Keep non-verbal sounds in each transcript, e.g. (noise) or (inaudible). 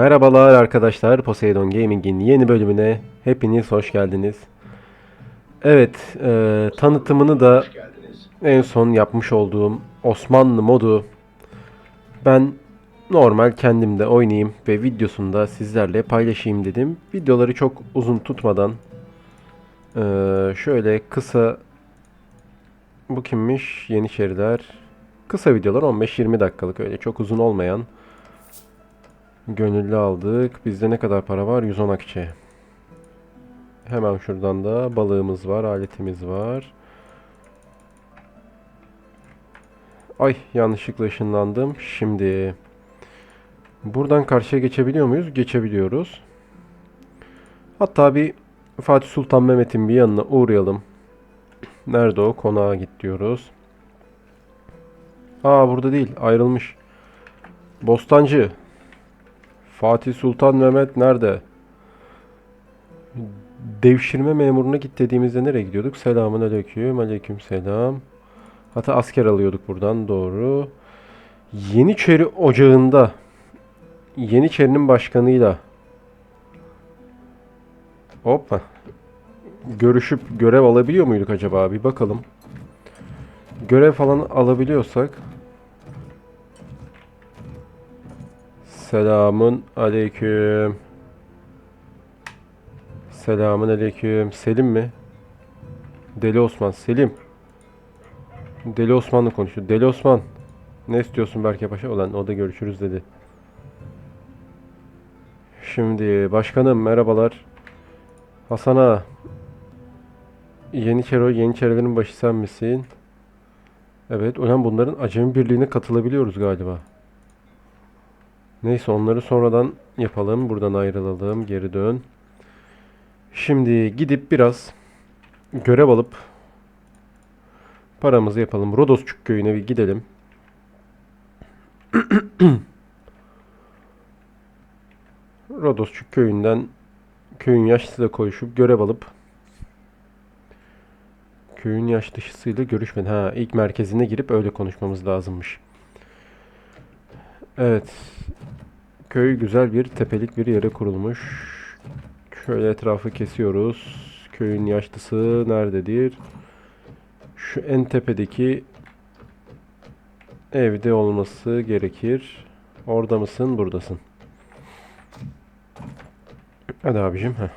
Merhabalar arkadaşlar, Poseidon Gaming'in yeni bölümüne hepiniz hoş geldiniz. Evet, e, tanıtımını da en son yapmış olduğum Osmanlı modu ben normal kendim de oynayayım ve videosunu da sizlerle paylaşayım dedim. Videoları çok uzun tutmadan e, şöyle kısa bu kimmiş? Yeniçeriler. Kısa videolar 15-20 dakikalık öyle çok uzun olmayan Gönüllü aldık. Bizde ne kadar para var? 110 akçe. Hemen şuradan da balığımız var, aletimiz var. Ay yanlışlıkla ışınlandım. Şimdi buradan karşıya geçebiliyor muyuz? Geçebiliyoruz. Hatta bir Fatih Sultan Mehmet'in bir yanına uğrayalım. Nerede o? Konağa git diyoruz. Aa burada değil. Ayrılmış. Bostancı. Fatih Sultan Mehmet nerede? Devşirme memuruna git dediğimizde nereye gidiyorduk? Selamun aleyküm. Aleyküm selam. Hatta asker alıyorduk buradan. Doğru. Yeniçeri Ocağı'nda Yeniçeri'nin başkanıyla Hoppa. Görüşüp görev alabiliyor muyduk acaba? Bir bakalım. Görev falan alabiliyorsak Selamun aleyküm. Selamun aleyküm. Selim mi? Deli Osman. Selim. Deli Osman'la konuşuyor. Deli Osman. Ne istiyorsun Berke Paşa? Ulan o da görüşürüz dedi. Şimdi başkanım merhabalar. Hasan ağa. Yeniçeri, Yeniçerilerin başı sen misin? Evet. Ulan bunların acemi birliğine katılabiliyoruz galiba. Neyse onları sonradan yapalım. Buradan ayrılalım. Geri dön. Şimdi gidip biraz görev alıp paramızı yapalım. Rodosçuk köyüne bir gidelim. (clears throat) Rodosçuk köyünden köyün yaşlısıyla konuşup görev alıp köyün yaşlısıyla görüşmedi. Ha ilk merkezine girip öyle konuşmamız lazımmış. Evet. Köy güzel bir tepelik bir yere kurulmuş. Şöyle etrafı kesiyoruz. Köyün yaşlısı nerededir? Şu en tepedeki evde olması gerekir. Orada mısın? Buradasın. Hadi abicim. Heh.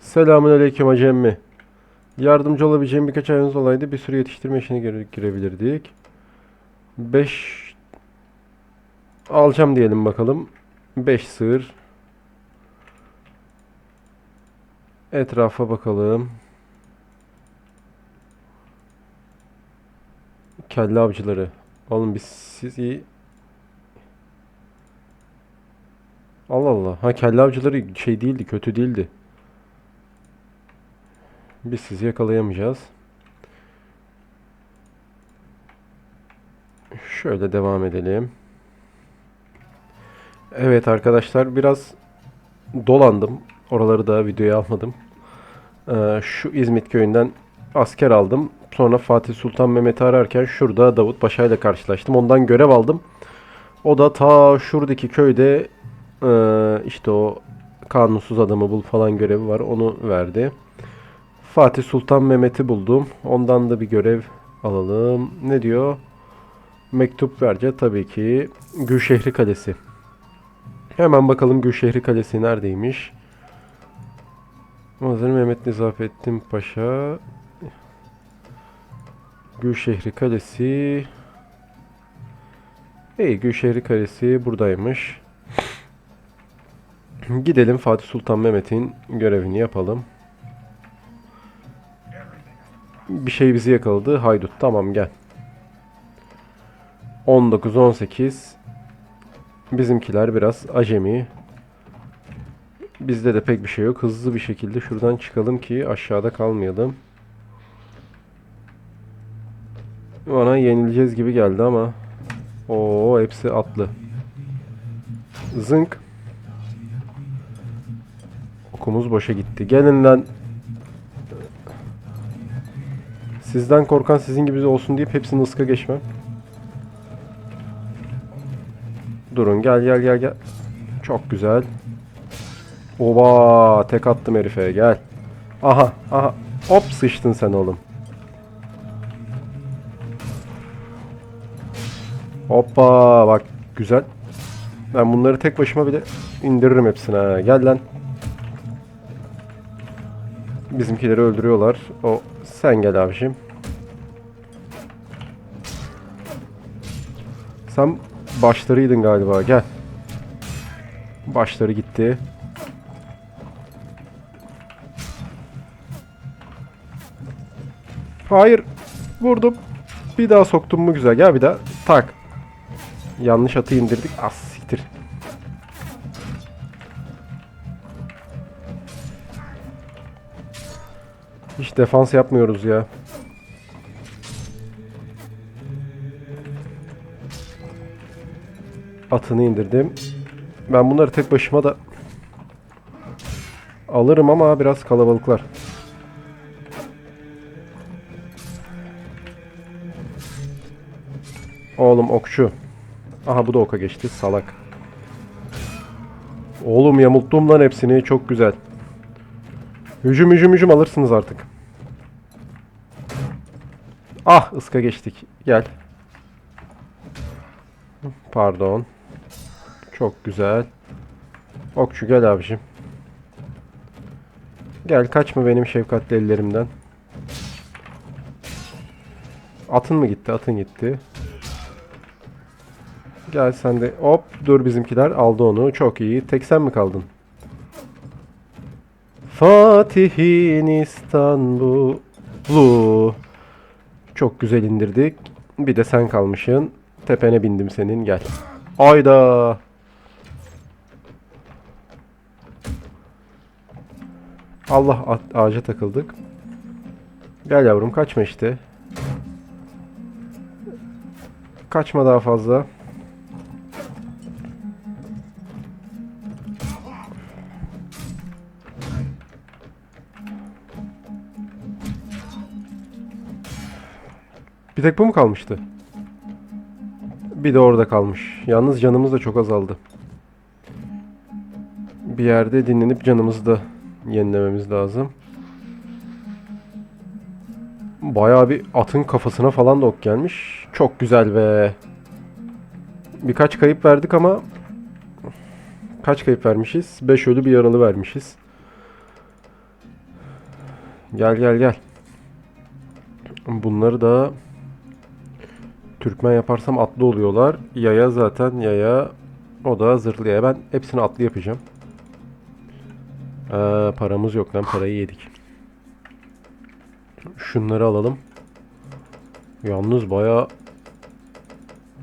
Selamun aleyküm hacemmi. Yardımcı olabileceğim birkaç ayınız olaydı bir sürü yetiştirme işine gire- girebilirdik. 5 alacağım diyelim bakalım. 5 sığır. Etrafa bakalım. Kelle avcıları. Oğlum biz sizi Allah Allah. Ha kelle avcıları şey değildi, kötü değildi. Biz sizi yakalayamayacağız. Şöyle devam edelim. Evet arkadaşlar biraz dolandım. Oraları da videoya almadım. Ee, şu İzmit köyünden asker aldım. Sonra Fatih Sultan Mehmet'i ararken şurada Davut Paşa ile karşılaştım. Ondan görev aldım. O da ta şuradaki köyde e, işte o kanunsuz adamı bul falan görevi var. Onu verdi. Fatih Sultan Mehmet'i buldum. Ondan da bir görev alalım. Ne diyor? Mektup verce tabii ki Gülşehri Kalesi. Hemen bakalım Gülşehri Kalesi neredeymiş? Mazhar Mehmet Nizafettin Paşa Gülşehri Kalesi İyi Gülşehri Kalesi buradaymış. Gidelim Fatih Sultan Mehmet'in görevini yapalım. Bir şey bizi yakaladı. Haydut tamam gel. 19 18 Bizimkiler biraz acemi. Bizde de pek bir şey yok. Hızlı bir şekilde şuradan çıkalım ki aşağıda kalmayalım. Bana yenileceğiz gibi geldi ama. Oo hepsi atlı. Zınk. Okumuz boşa gitti. Gelin lan. Sizden korkan sizin gibi olsun deyip hepsini ıska geçmem. Durun gel gel gel gel. Çok güzel. Oba tek attım herife gel. Aha aha. Hop sıçtın sen oğlum. Hoppa bak güzel. Ben bunları tek başıma bile indiririm hepsine. Gel lan. Bizimkileri öldürüyorlar. O sen gel abiciğim. Sen başlarıydın galiba. Gel. Başları gitti. Hayır. Vurdum. Bir daha soktum mu güzel. Gel bir daha. Tak. Yanlış atı indirdik. Az siktir. Hiç defans yapmıyoruz ya. Atını indirdim. Ben bunları tek başıma da alırım ama biraz kalabalıklar. Oğlum okçu. Aha bu da oka geçti. Salak. Oğlum yamulttum lan hepsini. Çok güzel. Hücum hücum hücum alırsınız artık. Ah ıska geçtik. Gel. Pardon. Çok güzel. Okçu gel abicim. Gel kaçma benim şefkatli ellerimden. Atın mı gitti? Atın gitti. Gel sen de. Hop dur bizimkiler aldı onu. Çok iyi. Tek sen mi kaldın? Fatih'in İstanbul'u. Çok güzel indirdik. Bir de sen kalmışsın. Tepene bindim senin. Gel. Ayda. Allah ağaca takıldık. Gel yavrum kaçma işte. Kaçma daha fazla. Bir tek bu mu kalmıştı? Bir de orada kalmış. Yalnız canımız da çok azaldı. Bir yerde dinlenip canımızı da yenilememiz lazım. Bayağı bir atın kafasına falan da ok gelmiş. Çok güzel be. Birkaç kayıp verdik ama kaç kayıp vermişiz? 5 ölü bir yaralı vermişiz. Gel gel gel. Bunları da Türkmen yaparsam atlı oluyorlar. Yaya zaten yaya o da zırhlıya. Ben hepsini atlı yapacağım. Aa, paramız yok lan parayı yedik. Şunları alalım. Yalnız baya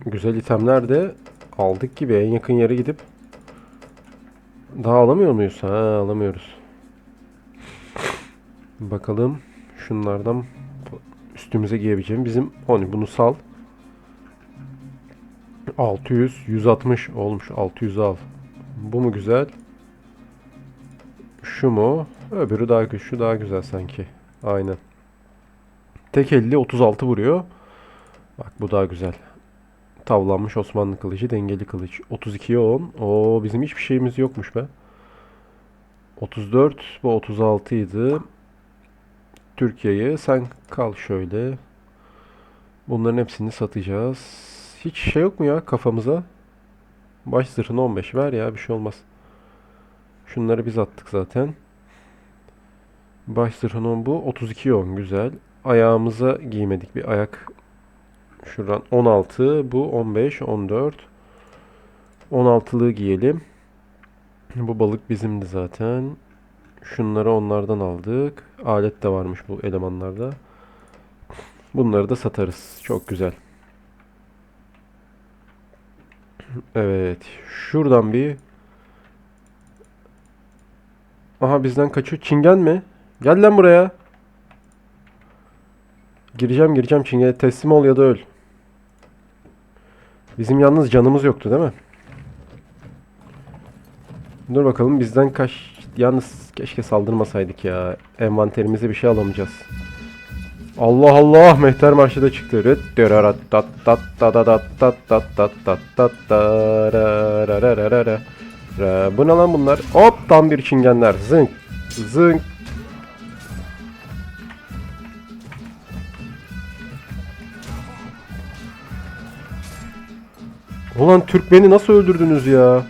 güzel itemler de aldık gibi en yakın yere gidip daha alamıyor muyuz? Ha alamıyoruz. Bakalım şunlardan üstümüze giyebileceğim. Bizim hani bunu sal. 600, 160 olmuş. 600 al. Bu mu güzel? Şu mu? Öbürü daha güçlü, daha güzel sanki. Aynen. Tek 50 36 vuruyor. Bak bu daha güzel. Tavlanmış Osmanlı kılıcı, dengeli kılıç. 32'ye 10. Oo bizim hiçbir şeyimiz yokmuş be. 34, bu 36 idi. Türkiye'yi sen kal şöyle. Bunların hepsini satacağız. Hiç şey yok mu ya kafamıza? Baş zırhını 15 ver ya bir şey olmaz. Şunları biz attık zaten. Baş zırhını 10 bu. 32 10 güzel. Ayağımıza giymedik bir ayak. Şuradan 16 bu 15 14. 16'lığı giyelim. Bu balık bizimdi zaten. Şunları onlardan aldık. Alet de varmış bu elemanlarda. Bunları da satarız. Çok güzel. Evet. Şuradan bir Aha bizden kaçıyor. Çingen mi? Gel lan buraya. Gireceğim gireceğim Çingen'e teslim ol ya da öl. Bizim yalnız canımız yoktu değil mi? Dur bakalım bizden kaç... Yalnız keşke saldırmasaydık ya. Envanterimize bir şey alamayacağız. Allah Allah Mehter Marşı da çıktı. Ee, bu ne lan bunlar? Hop tam bir çingenler. Zınk. Zınk. Ulan Türk beni nasıl öldürdünüz ya?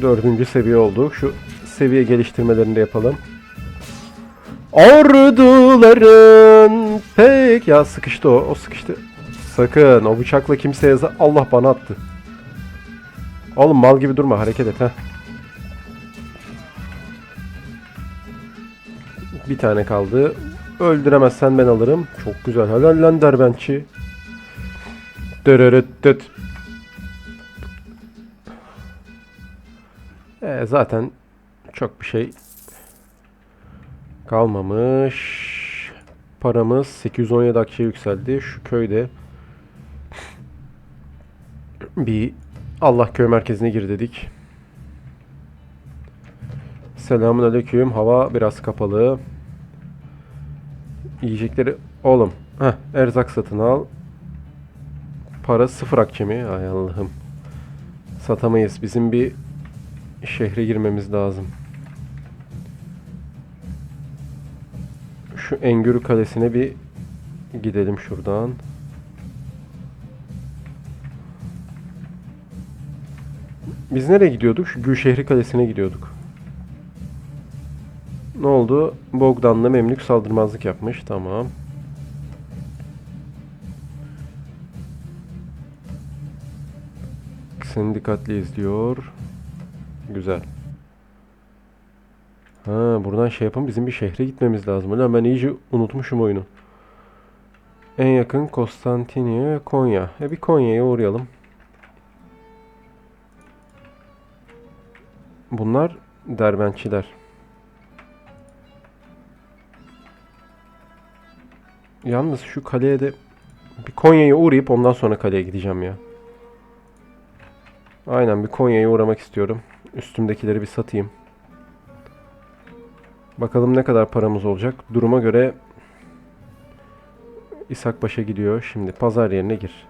Dördüncü seviye olduk. Şu seviye geliştirmelerini de yapalım. Orduların pek... Ya sıkıştı o. O sıkıştı. Sakın o bıçakla kimseye. Allah bana attı. Oğlum mal gibi durma hareket et ha. Bir tane kaldı. Öldüremezsen ben alırım. Çok güzel. Helal lan derbençi. Dırırıttıt. E, zaten çok bir şey kalmamış. Paramız 817 akçe yükseldi. Şu köyde bir Allah köy merkezine gir dedik. Selamun aleyküm. Hava biraz kapalı. Yiyecekleri oğlum. Heh, erzak satın al. Para sıfır akçe mi? Ay Allah'ım. Satamayız. Bizim bir şehre girmemiz lazım. Şu Engürü Kalesi'ne bir gidelim şuradan. Biz nereye gidiyorduk? Şu Gülşehri Kalesi'ne gidiyorduk. Ne oldu? Bogdan'la Memlük saldırmazlık yapmış. Tamam. Seni dikkatli izliyor. Güzel. Ha, buradan şey yapın bizim bir şehre gitmemiz lazım. Ulan ben iyice unutmuşum oyunu. En yakın Konstantiniye, Konya. E bir Konya'ya uğrayalım. Bunlar derbençiler. Yalnız şu kaleye de bir Konya'ya uğrayıp ondan sonra kaleye gideceğim ya. Aynen bir Konya'ya uğramak istiyorum. Üstümdekileri bir satayım. Bakalım ne kadar paramız olacak. Duruma göre İshakbaş'a gidiyor. Şimdi pazar yerine gir.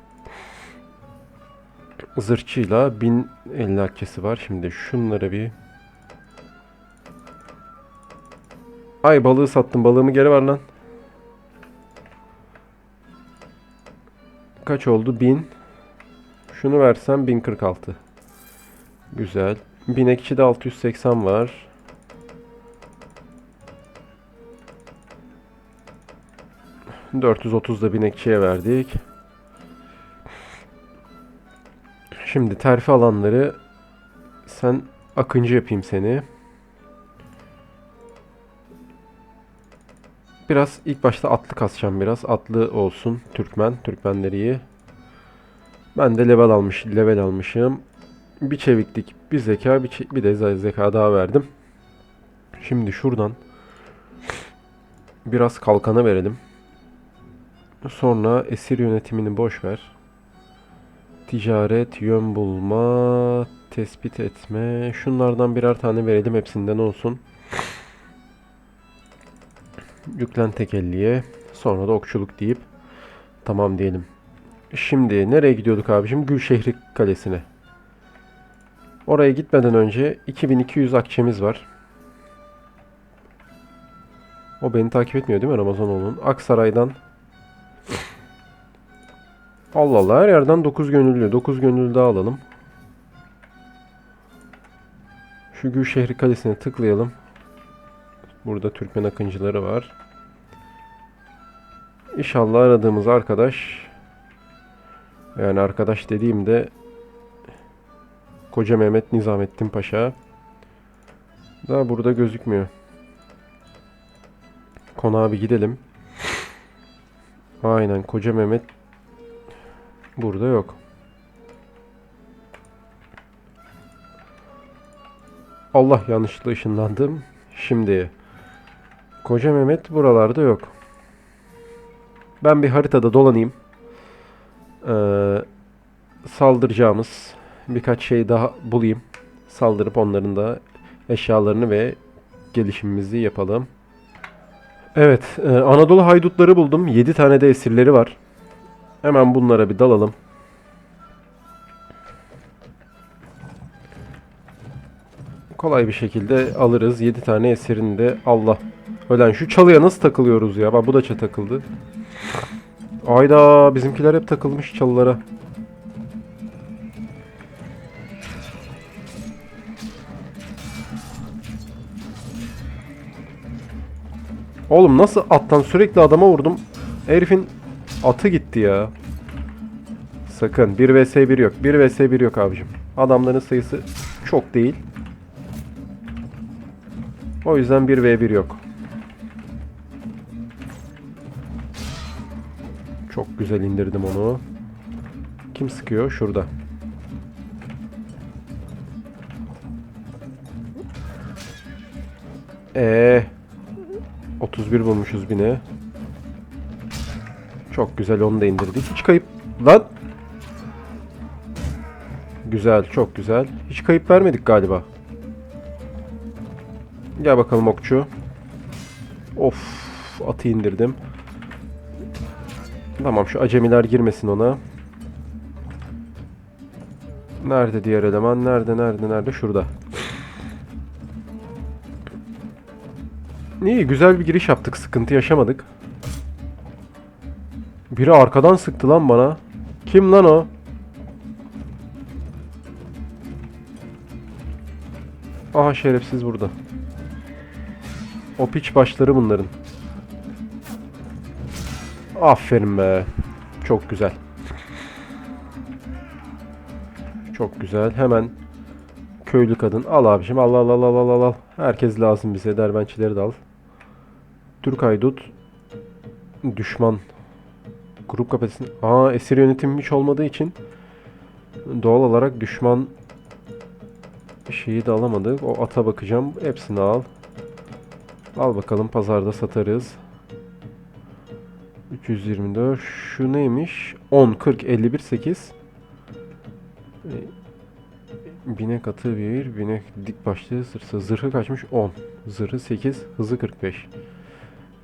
Zırhçıyla 1050 akçesi var. Şimdi şunları bir Ay balığı sattım. Balığımı geri ver lan. Kaç oldu? 1000. Şunu versem 1046. Güzel. Binekçi de 680 var. ...430 da binekçiye verdik. Şimdi terfi alanları... ...sen akıncı yapayım seni. Biraz ilk başta atlı kasacağım biraz. Atlı olsun. Türkmen. Türkmenleri iyi. Ben de level almış, level almışım. Bir çeviklik, bir zeka, bir, bir de zeka daha verdim. Şimdi şuradan biraz kalkana verelim. Sonra esir yönetimini boş ver. Ticaret, yön bulma, tespit etme. Şunlardan birer tane verelim hepsinden olsun. Yüklen tekelliye. Sonra da okçuluk deyip tamam diyelim. Şimdi nereye gidiyorduk abicim? Gülşehri Kalesi'ne. Oraya gitmeden önce 2200 akçemiz var. O beni takip etmiyor değil mi Ramazanoğlu'nun? Aksaray'dan Allah Allah her yerden 9 gönüllü. 9 gönüllü daha alalım. Şu Gülşehri Kalesi'ne tıklayalım. Burada Türkmen akıncıları var. İnşallah aradığımız arkadaş yani arkadaş dediğimde Koca Mehmet Nizamettin Paşa daha burada gözükmüyor. Konağa bir gidelim. Aynen Koca Mehmet burada yok. Allah yanlışlıkla ışınlandım. Şimdi Koca Mehmet buralarda yok. Ben bir haritada dolanayım. Ee, saldıracağımız birkaç şey daha bulayım. Saldırıp onların da eşyalarını ve gelişimimizi yapalım. Evet, e, Anadolu haydutları buldum. 7 tane de esirleri var. Hemen bunlara bir dalalım. Kolay bir şekilde alırız. 7 tane eserini de Allah. Ölen şu çalıya nasıl takılıyoruz ya? Bak bu da takıldı. Ayda bizimkiler hep takılmış çalılara. Oğlum nasıl attan sürekli adama vurdum. Herifin atı gitti ya. Sakın 1 vs 1 yok. 1 vs 1 yok abicim. Adamların sayısı çok değil. O yüzden 1 v 1 yok. Çok güzel indirdim onu. Kim sıkıyor? Şurada. Ee, 31 bulmuşuz bine. Çok güzel onu da indirdik. Hiç kayıp... Lan! Güzel, çok güzel. Hiç kayıp vermedik galiba. Gel bakalım okçu. Of, atı indirdim. Tamam şu acemiler girmesin ona. Nerede diğer eleman? Nerede, nerede, nerede? Şurada. İyi, güzel bir giriş yaptık. Sıkıntı yaşamadık. Biri arkadan sıktı lan bana. Kim lan o? Aha şerefsiz burada. O piç başları bunların. Aferin be. Çok güzel. Çok güzel. Hemen köylü kadın. Al abicim. Al al al al al al. Herkes lazım bize. Derbençileri de al. Türk haydut. Düşman. Grup kapasitesi. Aa esir yönetimi hiç olmadığı için doğal olarak düşman şeyi de alamadık. O ata bakacağım. Hepsini al. Al bakalım pazarda satarız. 324. Şu neymiş? 10, 40, 51, 8. E, Binek atı 1, binek dik başlı. Zırhı kaçmış? 10. Zırhı 8, hızı 45.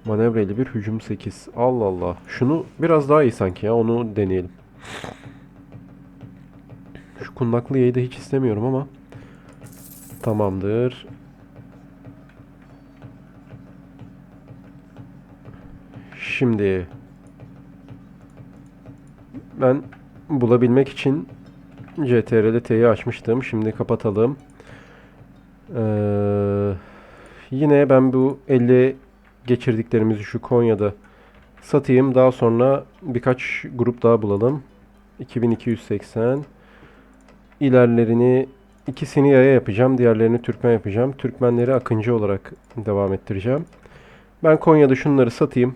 Manevra 51, hücum 8. Allah Allah. Şunu biraz daha iyi sanki ya. Onu deneyelim. Şu kundaklı yayı da hiç istemiyorum ama. Tamamdır. Şimdi ben bulabilmek için CTRL T'yi açmıştım. Şimdi kapatalım. Ee, yine ben bu 50 geçirdiklerimizi şu Konya'da satayım. Daha sonra birkaç grup daha bulalım. 2280 ilerlerini ikisini yaya yapacağım. Diğerlerini Türkmen yapacağım. Türkmenleri Akıncı olarak devam ettireceğim. Ben Konya'da şunları satayım.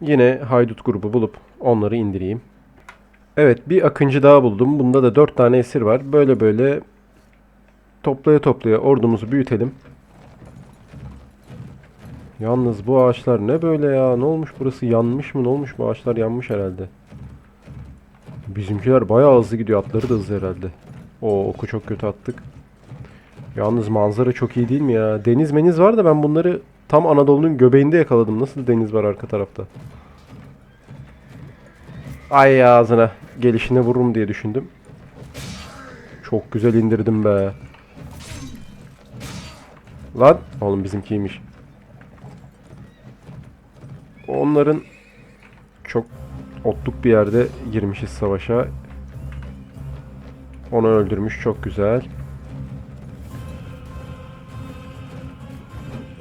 Yine haydut grubu bulup onları indireyim. Evet bir akıncı daha buldum. Bunda da 4 tane esir var. Böyle böyle toplaya toplaya ordumuzu büyütelim. Yalnız bu ağaçlar ne böyle ya? Ne olmuş burası? Yanmış mı? Ne olmuş? Bu ağaçlar yanmış herhalde. Bizimkiler bayağı hızlı gidiyor. Atları da hızlı herhalde. O oku çok kötü attık. Yalnız manzara çok iyi değil mi ya? Deniz meniz var da ben bunları tam Anadolu'nun göbeğinde yakaladım. Nasıl deniz var arka tarafta? Ay ağzına gelişine vururum diye düşündüm. Çok güzel indirdim be. Lan oğlum bizimkiymiş. Onların çok otluk bir yerde girmişiz savaşa. Onu öldürmüş çok güzel.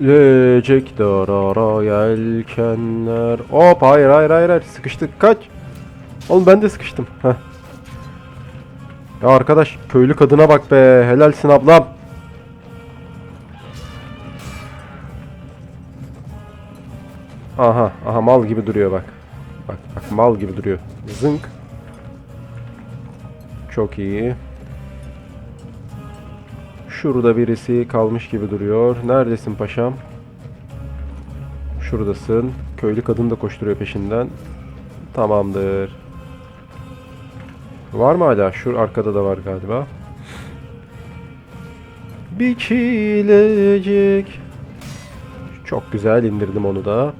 Lecek darara yelkenler. Hop hayır hayır hayır hayır sıkıştık kaç. Oğlum ben de sıkıştım. Heh. Ya arkadaş köylü kadına bak be helalsin ablam. Aha mal gibi duruyor bak. Bak bak mal gibi duruyor. Zınk. Çok iyi. Şurada birisi kalmış gibi duruyor. Neredesin paşam? Şuradasın. Köylü kadın da koşturuyor peşinden. Tamamdır. Var mı hala? Şu arkada da var galiba. Biçilecek. Çok güzel indirdim onu da.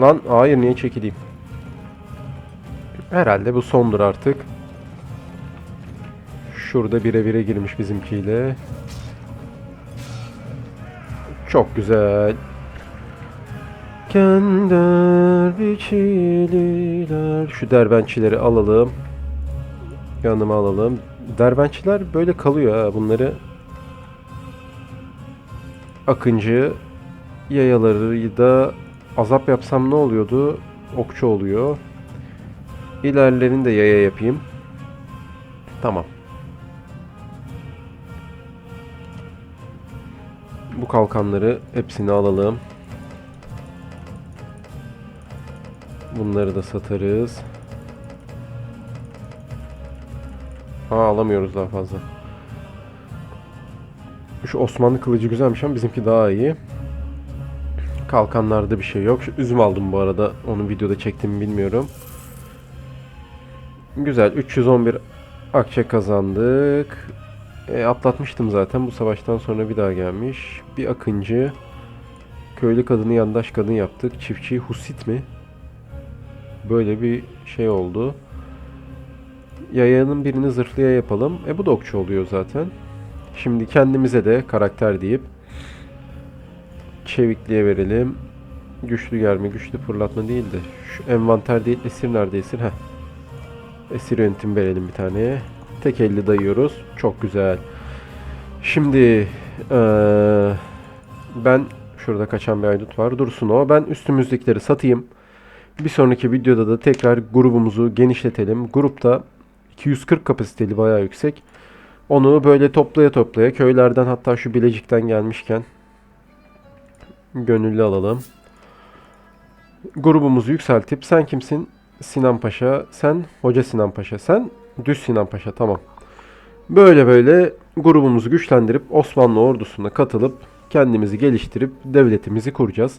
Lan hayır niye çekileyim? Herhalde bu sondur artık. Şurada bire bire girmiş bizimkiyle. Çok güzel. Kender biçililer. Şu derbençileri alalım. Yanıma alalım. Derbençiler böyle kalıyor ha. Bunları Akıncı yayaları da azap yapsam ne oluyordu? Okçu oluyor. İlerlerini de yaya yapayım. Tamam. Bu kalkanları hepsini alalım. Bunları da satarız. Ha alamıyoruz daha fazla. Şu Osmanlı kılıcı güzelmiş ama bizimki daha iyi. Kalkanlarda bir şey yok. Şu üzüm aldım bu arada. Onu videoda çektiğimi bilmiyorum. Güzel. 311 akçe kazandık. E, atlatmıştım zaten. Bu savaştan sonra bir daha gelmiş. Bir akıncı. Köylü kadını yandaş kadın yaptık. Çiftçi Husit mi? Böyle bir şey oldu. Yayanın birini zırhlıya yapalım. E bu da okçu oluyor zaten. Şimdi kendimize de karakter deyip çevikliğe verelim. Güçlü germe, güçlü fırlatma değil de şu envanter değil esir nerede esir? Heh. Esir yönetim verelim bir tane. Tek elli dayıyoruz. Çok güzel. Şimdi eee, ben şurada kaçan bir aydut var. Dursun o. Ben üstümüzdekileri satayım. Bir sonraki videoda da tekrar grubumuzu genişletelim. Grupta 240 kapasiteli bayağı yüksek. Onu böyle toplaya toplaya köylerden hatta şu Bilecik'ten gelmişken gönüllü alalım. Grubumuzu yükseltip sen kimsin? Sinan Paşa. Sen Hoca Sinan Paşa. Sen Düz Sinan Paşa. Tamam. Böyle böyle grubumuzu güçlendirip Osmanlı ordusuna katılıp kendimizi geliştirip devletimizi kuracağız.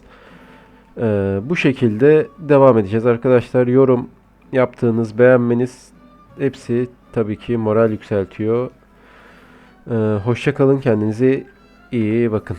Ee, bu şekilde devam edeceğiz arkadaşlar. Yorum yaptığınız, beğenmeniz hepsi tabii ki moral yükseltiyor. Ee, hoşça kalın kendinize iyi bakın.